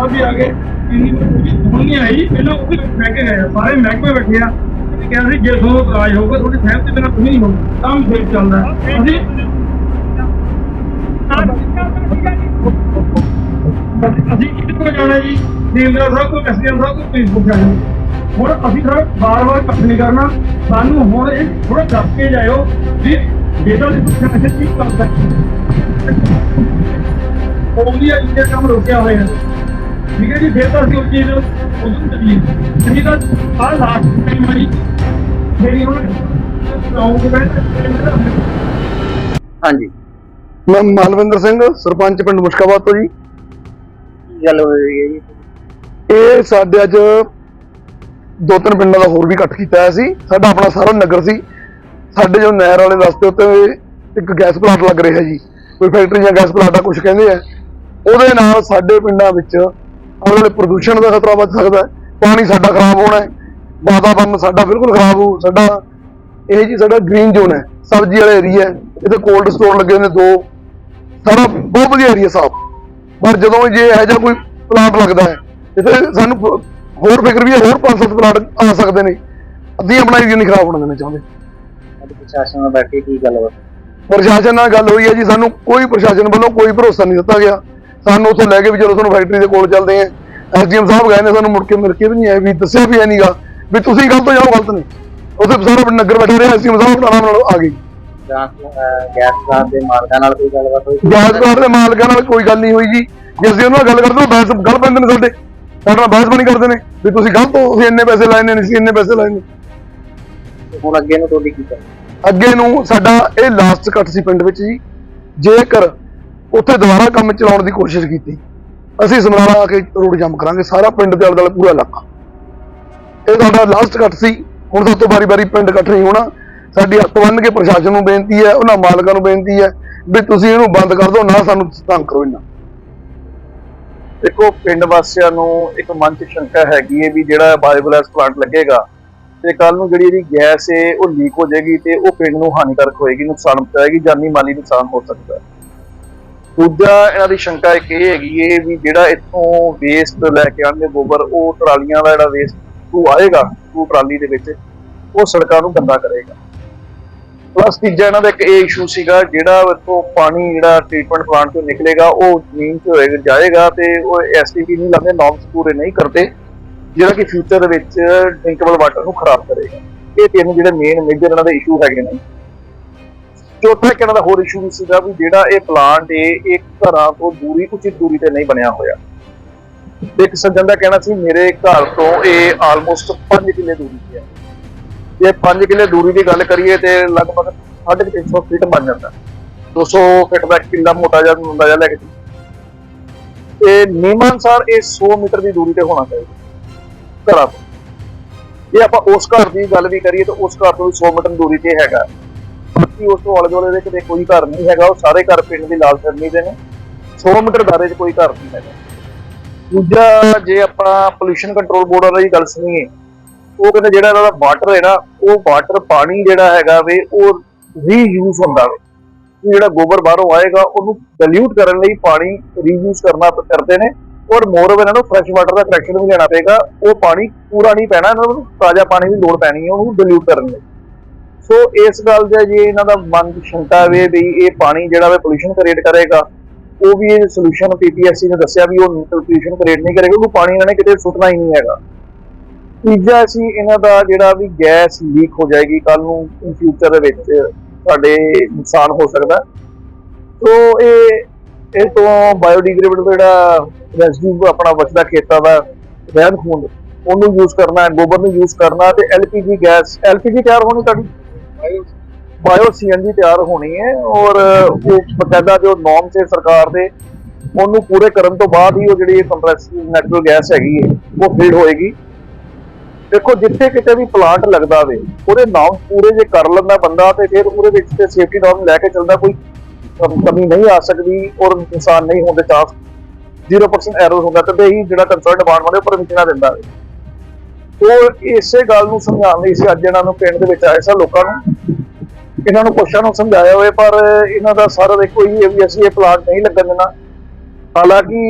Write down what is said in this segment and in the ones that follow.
ਸਾਹਿਬ ਵੀ ਆ ਗਏ। ਹੁਣ ਨਹੀਂ ਆਈ। ਪਹਿਲਾਂ ਉਹ ਵੀ ਬਹਿ ਗਏ ਸਾਰੇ ਮਹਿਕਮੇ ਬੈਠੇ ਆ। ਉਹਨੇ ਸੀ ਜੇ ਤੁਹਾਨੂੰ ਇਤਰਾਜ਼ ਹੋਊਗਾ, ਤੁਹਾਡੀ ਸਹਿਮਤੀ ਤੇ ਬਿਨਾਂ ਤੁਸੀਂ ਨਹੀਂ ਹੋਊਗਾ ਤਾਂ ਵੀ ਚੱਲਦਾ। ਅਸੀਂ ਅਸੀਂ ਕਿਤੇ ਕੋ ਜਾਣਾ ਜੀ। ਦੇਵਦਾਰ ਸਾਹਿਬ ਕੋ ਕਸਰੀਆ ਸਾਹਿਬ ਕੋ ਪੁਲਿਸ ਜਾਣਾ। ਹੁਣ ਅਸੀਂ ਥੋੜਾ ਬਾਰ-ਬਾਰ ਇਕੱਠ ਨਹੀਂ ਕਰਨਾ। ਸਾਨੂੰ ਹੁਣ ਇਹ ਥੋੜਾ ਦੱਸ ਕੇ ਜਾਇਓ ਵੀ ਬੇਟਾ ਦੀ ਪੁੱਛਣਾ ਕੀ ਕਰਦਾ। ਉਹਦੀ ਅਜਿਹੇ ਕੰਮ ਰੋਕਿਆ ਹੋਇਆ। ਠੀਕ ਹੈ ਜੀ ਫਿਰ ਤਾਂ ਅਸੀਂ ਉਹ ਚੀਜ਼ ਉਦੋਂ ਚੱਲੀਏ ਜਿਹੜੀ ਤਾਂ ਆਹ ਲਾਸਟ ਟਾਈਮ ਵਾਲੀ ਜਿਹੜੀ ਹੁਣ ਸੌਂਗ ਬੈਠ ਹਾਂਜੀ। ਮੈਂ ਮਾਲਵਿੰਦਰ ਸਿੰਘ ਸਰਪੰਚ ਪਿੰਡ ਮੁਸ਼ਕਾਬਾਦ ਤੋਂ ਜੀ। ਗੱਲ ਹੋਈ ਹੈ ਜੀ। ਇਹ ਸਾਡੇ ਅੱਜ ਦੋ ਤਿੰਨ ਪਿੰਡਾਂ ਦਾ ਹੋਰ ਵੀ ਇਕੱਠ ਕੀਤਾ ਹੋਇਆ ਸੀ। ਸਾਡਾ ਆਪਣਾ ਸਾਰਾ ਨਗਰ ਸੀ। ਸਾਡੇ ਜੋ ਨਹਿਰ ਵਾਲੇ ਰਸਤੇ ਉੱਤੇ ਇੱਕ ਗੈਸ ਪਲਾਂਟ ਲੱਗ ਰਿਹਾ ਜੀ। ਕੋਈ ਫੈਕਟਰੀ ਜਾਂ ਗੈਸ ਪਲਾਂਟ ਆ ਕੁਝ ਕਹਿੰਦੇ ਆ। ਉਹਦੇ ਨਾਲ ਸਾਡੇ ਪਿੰਡਾਂ ਵਿੱਚ ਆਉਣ ਵਾਲੇ ਪ੍ਰਦੂਸ਼ਣ ਦਾ ਖਤਰਾ ਵੱਧ ਸਕਦਾ ਹੈ ਪਾਣੀ ਸਾਡਾ ਖਰਾਬ ਹੋਣਾ ਹੈ ਵਾਤਾਵਰਨ ਸਾਡਾ ਬਿਲਕੁਲ ਖਰਾਬ ਹੋ ਸਾਡਾ ਇਹ ਜੀ ਸਾਡਾ ਗ੍ਰੀਨ ਜ਼ੋਨ ਹੈ ਸਬਜ਼ੀ ਵਾਲਾ ਏਰੀਆ ਹੈ ਇੱਥੇ ਕੋਲਡ ਸਟੋਰ ਲੱਗੇ ਨੇ ਦੋ ਸਾਡਾ ਬਹੁਤ ਵਧੀਆ ਏਰੀਆ ਸਾਫ਼। ਪਰ ਜਦੋਂ ਜੇ ਇਹੋ ਜਿਹਾ ਕੋਈ ਪਲਾਂਟ ਲੱਗਦਾ ਹੈ ਫਿਰ ਸਾਨੂੰ ਹੋਰ ਫਿਕਰ ਵੀ ਹੈ ਹੋਰ ਪੰਜ ਸੱਤ ਪਲਾਂਟ ਆ ਸਕਦੇ ਨੇ ਅੱਧੀਆਂ ਬਣਾਈ ਦੀਆਂ ਨਹੀਂ ਖਰਾਬ ਹੋਣ ਦੇਣਾ ਚਾਹੁੰਦੇ। ਅੱਜ ਪ੍ਰਸ਼ਾਸਨ ਨਾਲ ਬੈਠ ਕੇ ਕੀ ਗੱਲ ਹੋਈ? ਪ੍ਰਸ਼ਾਸਨ ਨਾਲ ਗੱਲ ਹੋਈ ਹੈ ਜੀ ਸਾਨੂੰ ਕੋਈ ਪ੍ਰਸ਼ਾਸਨ ਵੱਲੋਂ ਕੋਈ ਭਰੋਸਾ ਨਹੀਂ ਦਿੱਤਾ ਗਿਆ। ਸਾਨੂੰ ਉੱਥੋਂ ਲੈ ਕੇ ਵੀ ਚਲੋ ਤੁਹਾਨੂੰ ਫੈਕਟਰੀ ਦੇ ਕੋਲ ਚੱਲਦੇ ਆਂ। ਐਸਡੀਐਮ ਸਾਹਿਬ ਗਏ ਨੇ ਸਾਨੂੰ ਮੁੜ ਕੇ ਮਿਲ ਕੇ ਵੀ ਨਹੀਂ ਆਏ ਵੀ ਦੱਸਿਆ ਵੀ ਨਹੀਂਗਾ ਵੀ ਤੁਸੀਂ ਗਲਤ ਹੋ ਜਾਓ ਗਲਤ ਨਹੀਂ। ਉੱਥੇ ਸਾਰਾ ਨਗਰ ਬੈਠੇ ਰਹੇ ਐਸਡੀਐਮ ਸਾਹਿਬ ਆਰਾਮ ਨਾਲ ਆ ਅਹ, ਗੈਸ ਪਲਾਂਟ ਦੇ ਮਾਲਕਾਂ ਨਾਲ ਕੋਈ ਗੱਲਬਾਤ ਹੋਈ? ਗੈਸ ਪਲਾਂਟ ਦੇ ਮਾਲਕਾਂ ਨਾਲ ਕੋਈ ਗੱਲ ਨਹੀਂ ਹੋਈ ਜੀ। ਜੇ ਅਸੀਂ ਉਹਨਾਂ ਨਾਲ ਗੱਲ ਕਰਦੇ ਹਾਂ ਬਹਿਸ ਗੱਲ ਪੈਂਦੇ ਨੇ ਸਾਡੇ। ਸਾਡੇ ਨਾਲ ਬਹਿਸ ਬਣੀ ਕਰਦੇ ਨੇ ਵੀ ਤੁਸੀਂ ਗਲਤ ਹੋ ਤੁਸੀਂ ਇੰਨੇ ਪੈਸੇ ਲਾਏ ਨੇ ਨਹੀਂ ਸੀ ਇੰਨੇ ਪੈਸੇ ਲਾਏ ਨੇ। ਹੁਣ ਅੱਗੇ ਨੂੰ ਤੁਹਾਡੀ ਕੀ ਅੱਗੇ ਨੂੰ ਸਾਡਾ ਇਹ ਲਾਸਟ ਕੱਟ ਸੀ ਪਿੰਡ ਵਿੱਚ ਜੀ। ਜੇਕਰ ਉੱਥੇ ਦੁਬਾਰਾ ਕੰਮ ਚਲਾਉਣ ਦੀ ਕੋਸ਼ਿਸ਼ ਕੀਤੀ। ਅਸੀਂ ਸਮਰਾਲਾ ਆ ਕੇ ਰੋਡ ਜੰਮ ਕਰਾਂਗੇ, ਸਾਰਾ ਪਿੰਡ ਦੇ ਆਲੇ ਦੁਆਲੇ ਪੂਰਾ ਇਲਾਕਾ। ਇਹ ਸਾਡਾ ਲਾਸਟ ਕੱਟ ਸੀ, ਹੁਣ ਸਭ ਤੋਂ ਵਾਰੀ ਵਾਰੀ ਪਿੰਡ ਇਕੱਠ ਨਹੀਂ ਹੋਣਾ। ਸਾਡੀ ਹੱਥ ਬੰਨ ਕੇ ਪ੍ਰਸ਼ਾਸਨ ਨੂੰ ਬੇਨਤੀ ਹੈ, ਉਹਨਾਂ ਮਾਲਕਾਂ ਨੂੰ ਬੇਨਤੀ ਹੈ ਵੀ ਤੁਸੀਂ ਇਹਨੂੰ ਬੰਦ ਕਰ ਦਿਓ, ਨਾ ਸਾਨੂੰ ਤੰਗ ਕਰੋ ਇਹਨਾਂ ਦੇਖੋ, ਪਿੰਡ ਵਾਸੀਆਂ ਨੂੰ ਇੱਕ ਮਨ 'ਚ ਸ਼ੰਕਾ ਹੈਗੀ ਹੈ ਵੀ ਜਿਹੜਾ ਬਾਇਓਗੈਸ ਪਲਾਂਟ ਲੱਗੇਗਾ, ਤੇ ਕੱਲ ਨੂੰ ਜਿਹੜੀ ਇਹਦੀ ਗੈਸ ਹੈ, ਉਹ ਲੀਕ ਹੋ ਜਾਏਗੀ ਤੇ ਉਹ ਪਿੰਡ ਨੂੰ ਹਾਨੀਕਾਰਕ ਹੋਏਗੀ, ਨੁਕਸਾਨ ਪਹੁੰਚਾਏਗੀ ਜਾਨੀ ਮਾਲੀ ਨੁਕਸਾਨ ਹੋ ਸਕਦਾ ਹੈ। ਦੂਜਾ ਇਹਨਾਂ ਦੀ ਸ਼ੰਕਾ ਇੱਕ ਇਹ ਹੈਗੀ ਹੈ ਵੀ ਜਿਹੜਾ ਇੱਥੋਂ ਵੇਸਟ ਲੈ ਕੇ ਆਉਂਦੇ ਗੋਬਰ, ਉਹ ਟਰਾਲੀਆਂ ਦਾ ਜਿਹੜਾ ਵੇਸਟ ਟੂ ਆਏਗਾ ਟੂ ਟਰਾਲੀ ਦੇ ਵਿੱਚ, ਉਹ ਸੜਕਾਂ ਨੂੰ ਗੰਦਾ ਕਰੇਗਾ। ਪਲੱਸ ਤੀਜਾ ਇਹਨਾਂ ਦਾ ਇੱਕ ਇਹ ਇਸ਼ੂ ਸੀਗਾ, ਜਿਹੜਾ ਇੱਥੋਂ ਪਾਣੀ ਜਿਹੜਾ ਟ੍ਰੀਟਮੈਂਟ ਪਲਾਂਟ ਤੋਂ ਨਿਕਲੇਗਾ, ਉਹ ਜ਼ਮੀਨ 'ਚ ਹੋਏਗਾ ਜਾਏਗਾ ਤੇ ਉਹ ਐਸਟੀਪੀ ਨਹੀਂ ਲਾਉਂਦੇ ਨੋਰਮਸ ਪੂਰੇ ਨਹੀਂ ਕਰਦੇ, ਜਿਹੜਾ ਕਿ ਫਿਊਚਰ ਦੇ ਵਿੱਚ ਡਰਿੰਕੇਬਲ ਵਾਟਰ ਨੂੰ ਖਰਾਬ ਕਰੇਗਾ। ਇਹ ਤਿੰਨ ਜਿਹੜੇ ਮੇਨ ਮੇਜਰ ਇਹਨਾਂ ਦੇ ਇਸ਼ੂ ਹੈਗੇ ਨੇ। ਚੌਥਾ ਇੱਕ ਦਾ ਹੋਰ ਇਸ਼ੂ ਵੀ ਸੀਗਾ ਵੀ ਜਿਹੜਾ ਇਹ ਪਲਾਂਟ ਇਹ ਇੱਕ ਘਰਾਂ ਤੋਂ ਦੂਰੀ ਉਚਿਤ ਦੂਰੀ ਤੇ ਨਹੀਂ ਬਣਿਆ ਹੋਇਆ। ਇੱਕ ਸੱਜਣ ਦਾ ਕਹਿਣਾ ਸੀ, ਮੇਰੇ ਘਰ ਤੋਂ ਇਹ ਆਲਮੋਸਟ 5 ਕਿੱਲੇ ਦੂਰੀ ਤੇ ਹੈ। ਜੇ 5 ਕਿੱਲੇ ਦੂਰੀ ਦੀ ਗੱਲ ਕਰੀਏ ਤੇ ਲਗਭਗ 350 ਫੀਟ ਬਣ ਜਾਂਦਾ। 200 ਫੀਟ ਦਾ ਕਿੱਲਾ ਮੋਟਾ ਜਿਹਾ ਹੁੰਦਾ ਜਿਹਾ ਲੈ ਕੇ ਚੱਲੋ। ਤੇ ਨਿਯਮਾਂ ਇਹ 100 ਮੀਟਰ ਦੀ ਦੂਰੀ ਤੇ ਹੋਣਾ ਚਾਹੀਦਾ ਘਰਾਂ ਤੋਂ। ਜੇ ਆਪਾਂ ਉਸ ਘਰ ਦੀ ਗੱਲ ਵੀ ਕਰੀਏ ਤਾਂ ਉਸ ਘਰ ਤੋਂ ਵੀ 100 ਮੀਟਰ ਦੂਰੀ ਤੇ ਹੈਗਾ। ਬਾਕੀ ਉਸ ਤੋਂ ਆਲੇ ਦੁਆਲੇ ਦੇ ਕਿਤੇ ਕੋਈ ਘਰ ਨਹੀਂ ਹੈਗਾ, ਉਹ ਸਾਰੇ ਘਰ ਪਿੰਡ ਦੀ ਲਾਲ ਸਰਨੀ ਦੇ ਨੇ। 100 ਮੀਟਰ ਦਾਇਰੇ 'ਚ ਕੋਈ ਘਰ ਨਹੀਂ ਹੈਗਾ। ਦੂਜਾ, ਜੇ ਆਪਾਂ ਪੋਲੂਸ਼ਨ ਕੰਟਰੋਲ ਬੋਰਡ ਵਾਲਾ ਦੀ ਗੱਲ ਸੁਣੀਏ, ਉਹ ਕਹਿੰਦੇ ਜਿਹੜਾ ਇਹਨਾਂ ਦਾ ਵਾਟਰ ਹੈ ਨਾ, ਉਹ ਵਾਟਰ ਪਾਣੀ ਜਿਹੜਾ ਹੈਗਾ ਵੇ, ਉਹ ਰੀਯੂਜ਼ ਹੁੰਦਾ ਵੇ। ਕਿ ਜਿਹੜਾ ਗੋਬਰ ਬਾਹਰੋਂ ਆਏਗਾ, ਉਹਨੂੰ ਡਿਲੂਟ ਕਰਨ ਲਈ ਪਾਣੀ ਰੀਯੂਜ਼ ਕਰਨਾ ਕਰਦੇ ਨੇ। ਔਰ ਮੋਰ ਇਹਨਾਂ ਨੂੰ ਫਰੈਸ਼ ਵਾਟਰ ਦਾ ਕਨੈਕਸ਼ਨ ਵੀ ਲੈਣਾ ਪਏਗਾ। ਉਹ ਪਾਣੀ ਪੂਰਾ ਨਹੀਂ ਪੈਣਾ, ਇਹਨਾਂ ਨੂੰ ਤਾਜ਼ਾ ਪਾਣੀ ਦੀ ਲੋੜ ਪੈਣੀ ਹੈ, ਉਹਨੂੰ ਡਿਲੂਟ ਕਰਨ ਲਈ। ਸੋ ਇਸ ਗੱਲ ਦਾ ਜੇ ਇਹਨਾਂ ਦਾ ਮਨ ਦੀ ਸ਼ੰਕਾ ਵੇ ਵੀ ਇਹ ਪਾਣੀ ਜਿਹੜਾ ਵੇ ਪੋਲੂਸ਼ਨ ਕ੍ਰੀਏਟ ਕਰੇਗਾ, ਉਹ ਵੀ ਇਹ ਸੋਲੂਸ਼ਨ ਪੀਪੀਐਸਸੀ ਨੇ ਦੱਸਿਆ ਵੀ ਉਹ ਪੋਲੂਸ਼ਨ ਕ੍ਰੀਏਟ ਨਹੀਂ ਕਰੇਗਾ ਉਹ ਪਾਣੀ ਇਹਨਾਂ ਨੇ ਕਿਤੇ ਸੁੱਟਣਾ ਹੀ ਨਹੀਂ ਹੈਗਾ। ਤੀਜਾ ਸੀ ਇਹਨਾਂ ਦਾ ਜਿਹੜਾ ਵੀ ਗੈਸ ਲੀਕ ਹੋ ਜਾਏਗੀ ਕੱਲ ਨੂੰ ਇਨ ਫਿਊਚਰ ਦੇ ਵਿੱਚ ਸਾਡੇ ਨੁਕਸਾਨ ਹੋ ਸਕਦਾ। ਸੋ ਇਹ ਇਹ ਤੋਂ ਬਾਇਓਡੀਗ੍ਰੇਡੇਬਲ ਜਿਹੜਾ ਰੈਜ਼ਿਡਿਊ ਆਪਣਾ ਬਚਦਾ ਖੇਤਾਂ ਦਾ ਰਹਿੰਦ ਖੂੰਦ ਉਹਨੂੰ ਯੂਜ਼ ਕਰਨਾ, ਗੋਬਰ ਨੂੰ ਯੂਜ਼ ਕਰਨਾ ਤੇ ਐਲਪੀਜੀ ਗੈਸ ਐਲਪੀਜੀ ਤਿਆਰ ਹੋਣੀ ਤੁਹਾਡੀ? ਬਾਇਓ ਸੀਐਨਜੀ ਤਿਆਰ ਹੋਣੀ ਹੈ ਔਰ ਉਹ ਬਕਾਇਦਾ ਜੋ ਨੋਰਮਸ ਹੈ ਸਰਕਾਰ ਦੇ, ਉਹਨੂੰ ਪੂਰੇ ਕਰਨ ਤੋਂ ਬਾਅਦ ਹੀ ਉਹ ਜਿਹੜੀ ਕੰਪਰੈਸਡ ਨੈਚੁਰਲ ਗੈਸ ਹੈਗੀ ਹੈ, ਉਹ ਫੀਡ ਹੋਏਗੀ। ਦੇਖੋ, ਜਿੱਥੇ ਕਿਤੇ ਵੀ ਪਲਾਂਟ ਲੱਗਦਾ ਵੇ, ਉਹਦੇ ਨਾਮ ਪੂਰੇ ਜੇ ਕਰ ਲੈਂਦਾ ਬੰਦਾ ਤੇ ਫਿਰ ਉਹਦੇ ਵਿੱਚ ਤੇ ਸੇਫਟੀ ਨਾਰਮ ਲੈ ਕੇ ਚੱਲਦਾ, ਕੋਈ ਕਮੀ ਨਹੀਂ ਆ ਸਕਦੀ ਔਰ ਇਨਸਾਨ ਨਹੀਂ ਹੋਣ ਦੇ ਚਾਂਸ 0% ਐਰਰ ਹੁੰਦਾ ਤੇ ਹੀ ਜਿਹੜਾ ਕੰਸਰਨ ਡਿਪਾਰਟਮੈਂਟ ਹੈ ਪਰਮਿਸ਼ਨਾਂ ਦਿੰਦਾ ਵੇ। ਉਹ ਇਸੇ ਗੱਲ ਨੂੰ ਸਮਝਾਉਣ ਲਈ ਸੀ, ਅੱਜ ਇਹਨਾਂ ਨੂੰ ਪਿੰਡ ਦੇ ਵਿੱਚ ਆਏ ਸਨ ਲੋਕਾਂ ਨੂੰ। ਇਹਨਾਂ ਨੂੰ ਕੁਛਾਂ ਨੂੰ ਸਮਝਾਇਆ ਹੋਵੇ, ਪਰ ਇਹਨਾਂ ਦਾ ਸਾਰਾ ਦੇਖੋ ਹੀ ਵੀ ਅਸੀਂ ਇਹ ਪਲਾਂਟ ਨਹੀਂ ਲੱਗਣ ਦੇਣਾ। ਹਾਲਾਂਕਿ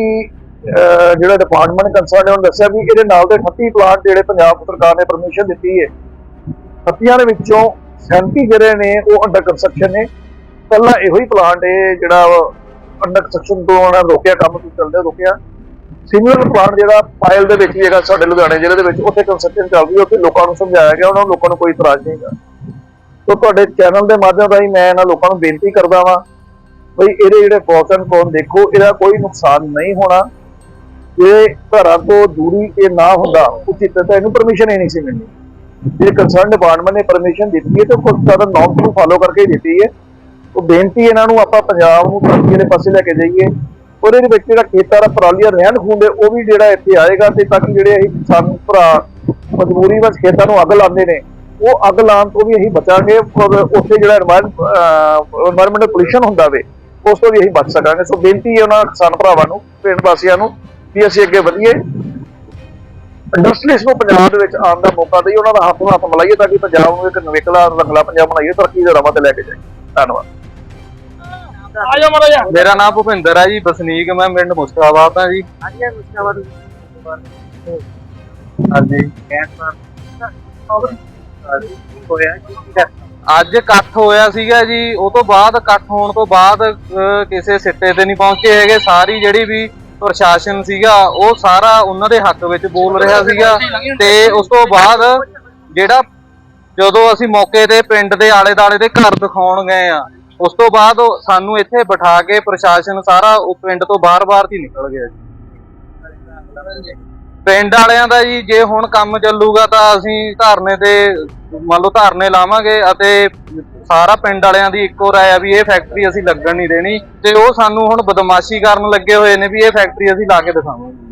ਜਿਹੜਾ ਡਿਪਾਰਟਮੈਂਟ ਕੰਸਰਨ ਨੇ ਉਹਨੇ ਦੱਸਿਆ ਵੀ ਇਹਦੇ ਨਾਲ ਦੇ 38 ਪਲਾਂਟ ਜਿਹੜੇ ਪੰਜਾਬ ਸਰਕਾਰ ਨੇ ਪਰਮਿਸ਼ਨ ਦਿੱਤੀ ਹੈ। 38 ਦੇ ਵਿੱਚੋਂ 37 ਜਿਹੜੇ ਨੇ, ਉਹ ਅੰਡਰ ਕੰਸਟਰਕਸ਼ਨ ਨੇ। ਪਹਿਲਾ ਇਹੋ ਹੀ ਪਲਾਂਟ ਹੈ ਜਿਹੜਾ ਅੰਡਰ ਕੰਸਟਰਕਸ਼ਨ ਤੋਂ ਉਹਨਾਂ ਰੋਕਿਆ, ਕੰਮ ਤੋਂ ਚੱਲਦੇ ਰੋਕਿਆ। ਸੀਨੀਅਰ ਪਲਾਂਟ ਜਿਹੜਾ ਪਾਇਲ ਦੇ ਵਿੱਚ ਵੀ ਹੈਗਾ ਸਾਡੇ ਲੁਧਿਆਣੇ ਜ਼ਿਲ੍ਹੇ ਦੇ ਵਿੱਚ, ਉੱਥੇ ਕੰਸਟਰਕਸ਼ਨ ਚੱਲ ਰਹੀ ਹੈ, ਉੱਥੇ ਲੋਕਾਂ ਨੂੰ ਸਮਝਾਇਆ ਗਿਆ, ਉਹਨਾਂ ਨੂੰ ਲੋਕਾਂ ਨੂੰ ਕੋਈ ਇਤਰਾਜ਼ ਨਹੀਂ ਹੈਗਾ। ਸੋ ਤੁਹਾਡੇ ਚੈਨਲ ਦੇ ਮਾਧਿਅਮ ਰਾਹੀਂ ਮੈਂ ਇਹਨਾਂ ਲੋਕਾਂ ਨੂੰ ਬੇਨਤੀ ਕਰਦਾ ਵਾਂ ਬਈ ਇਹਦੇ ਜਿਹੜੇ ਪੋਸ ਐਂਡ ਕੋਨ ਦੇਖੋ, ਇਹਦਾ ਕੋਈ ਨੁਕਸਾਨ ਨਹੀਂ ਹੋਣਾ। ਜੇ ਘਰਾਂ ਤੋਂ ਦੂਰੀ ਇਹ ਨਾ ਹੁੰਦਾ ਉਚਿਤ ਤਾਂ ਇਹਨੂੰ ਪਰਮਿਸ਼ਨ ਹੀ ਨਹੀਂ ਸੀ ਮਿਲਣੀ। ਜੇ ਕੰਸਰਨ ਡਿਪਾਰਟਮੈਂਟ ਨੇ ਪਰਮਿਸ਼ਨ ਦਿੱਤੀ ਹੈ, ਤਾਂ ਕੁਝ ਜ਼ਿਆਦਾ ਨੌਰਮ ਨੂੰ ਫਾਲੋ ਕਰਕੇ ਹੀ ਦਿੱਤੀ ਹੈ। ਉਹ ਬੇਨਤੀ ਇਹਨਾਂ ਨੂੰ ਆਪਾਂ ਪੰਜਾਬ ਨੂੰ ਤਰੱਕੀ ਦੇ ਪਾਸੇ ਲੈ ਕੇ ਜਾਈਏ। ਉਹਦੇ ਵਿੱਚ ਜਿਹੜਾ ਖੇਤਾਂ ਦਾ ਪਰਾਲੀਆ ਰਹਿਣ ਖੂੰਦੇ ਉਹ ਵੀ ਜਿਹੜਾ ਇੱਥੇ ਆਏਗਾ ਤੇ ਤਾਂ ਕਿ ਜਿਹੜੇ ਇਹ ਕਿਸਾਨ ਭਰਾ ਮਜਬੂਰੀ ਵਿੱਚ ਖੇਤਾਂ ਨੂੰ ਅੱਗ ਲਾਉਂਦੇ ਨੇ, ਉਹ ਅੱਗ ਲਾਉਣ ਤੋਂ ਵੀ ਅਸੀਂ ਬਚਾਂਗੇ ਔਰ ਉੱਥੇ ਜਿਹੜਾ এনवायरमेंटਲ ਪੋਲੂਸ਼ਨ ਹੁੰਦਾ ਵੇ, ਉਸ ਤੋਂ ਵੀ ਅਸੀਂ ਬਚ ਸਕਾਂਗੇ। ਸੋ ਬੇਨਤੀ ਹੈ ਉਹਨਾਂ ਕਿਸਾਨ ਭਰਾਵਾਂ ਨੂੰ, ਪਿੰਡ ਵਾਸੀਆਂ ਨੂੰ ਵੀ ਅਸੀਂ ਅੱਗੇ ਵਧੀਏ। ਇੰਡਸਟਰੀਸ ਨੂੰ ਪੰਜਾਬ ਦੇ ਵਿੱਚ ਆਉਣ ਦਾ ਮੌਕਾ ਦੇਈ ਉਹਨਾਂ ਦਾ ਹੱਥ ਨੂੰ ਹੱਥ ਮਲਾਈਏ ਤਾਂ ਕਿ ਪੰਜਾਬ ਨੂੰ ਇੱਕ ਨਵੇਕਲਾ ਰੰਗਲਾ ਪੰਜਾਬ ਬਣਾਈਏ, ਤਰੱਕੀ ਦੇ ਰਾਵਾਂ ਤੇ ਲੈ ਕੇ ਜਾਈਏ। ਧੰਨਵਾਦ। ਆ ਜਾ ਮਾੜਾ ਜਾ ਮੇਰਾ ਨਾਮ ਭੁਪਿੰਦਰ ਹੈ ਜੀ ਵਸਨੀਕ ਮੈਂ ਪਿੰਡ ਮੁਸਤਾਬਾਦ ਹਾਂ ਜੀ। ਹਾਂਜੀ ਮੁਸਤਾਬਾਦ। ਹਾਂਜੀ। ਹੋਇਆ ਅੱਜ ਇਕੱਠ ਹੋਇਆ ਸੀਗਾ ਜੀ ਉਹ ਤੋਂ ਬਾਅਦ ਇਕੱਠ ਹੋਣ ਤੋਂ ਬਾਅਦ ਅਹ, ਕਿਸੇ ਸਿੱਟੇ ਤੇ ਨਹੀਂ ਪਹੁੰਚੇ ਹੈਗੇ। ਸਾਰੀ ਜਿਹੜੀ ਵੀ ਪ੍ਰਸ਼ਾਸਨ ਸੀਗਾ ਉਹ ਸਾਰਾ ਉਹਨਾਂ ਦੇ ਹੱਕ ਵਿੱਚ ਬੋਲ ਰਿਹਾ ਸੀਗਾ। ਤੇ ਉਸ ਤੋਂ ਬਾਅਦ ਜਿਹੜਾ ਜਦੋਂ ਅਸੀਂ ਮੌਕੇ ਤੇ ਪਿੰਡ ਦੇ ਆਲੇ ਦਾਲੇ ਦੇ ਘਰ ਦਿਖਾਉਣ ਗਏ ਆ ਉਸ ਤੋਂ ਬਾਅਦ ਉਹ ਸਾਨੂੰ ਇੱਥੇ ਬਿਠਾ ਕੇ ਪ੍ਰਸ਼ਾਸਨ ਸਾਰਾ ਉਹ ਪਿੰਡ ਤੋਂ ਬਾਹਰ-ਬਾਹਰ ਹੀ ਨਿਕਲ ਗਿਆ ਜੀ। ਪਿੰਡ ਵਾਲਿਆਂ ਦਾ ਜੀ, ਜੇ ਹੁਣ ਕੰਮ ਚੱਲੂਗਾ ਤਾਂ ਅਸੀਂ ਧਰਨੇ ਤੇ, ਮੰਨ ਲਓ ਧਰਨੇ ਲਾਵਾਂਗੇ ਅਤੇ ਸਾਰਾ ਪਿੰਡ ਵਾਲਿਆਂ ਦੀ ਇੱਕੋ ਰਾਏ ਆ ਵੀ ਇਹ ਫੈਕਟਰੀ ਅਸੀਂ ਲੱਗਣ ਨਹੀਂ ਦੇਣੀ ਤੇ ਉਹ ਸਾਨੂੰ ਹੁਣ ਬਦਮਾਸ਼ੀ ਕਰਨ ਲੱਗੇ ਹੋਏ ਨੇ ਵੀ ਇਹ ਫੈਕਟਰੀ ਅਸੀਂ ਲਾ ਕੇ ਦਿਖਾਵਾਂਗੇ।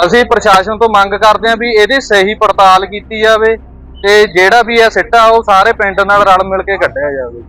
ਅਸੀਂ ਪ੍ਰਸ਼ਾਸਨ ਤੋਂ ਮੰਗ ਕਰਦੇ ਹਾਂ ਵੀ ਇਹਦੀ ਸਹੀ ਪੜਤਾਲ ਕੀਤੀ ਜਾਵੇ ਤੇ ਜਿਹੜਾ ਵੀ ਇਹ ਸਿੱਟਾ ਉਹ ਸਾਰੇ ਪਿੰਡ ਨਾਲ ਰਲ ਮਿਲ ਕੇ ਕੱਢਿਆ ਜਾਵੇ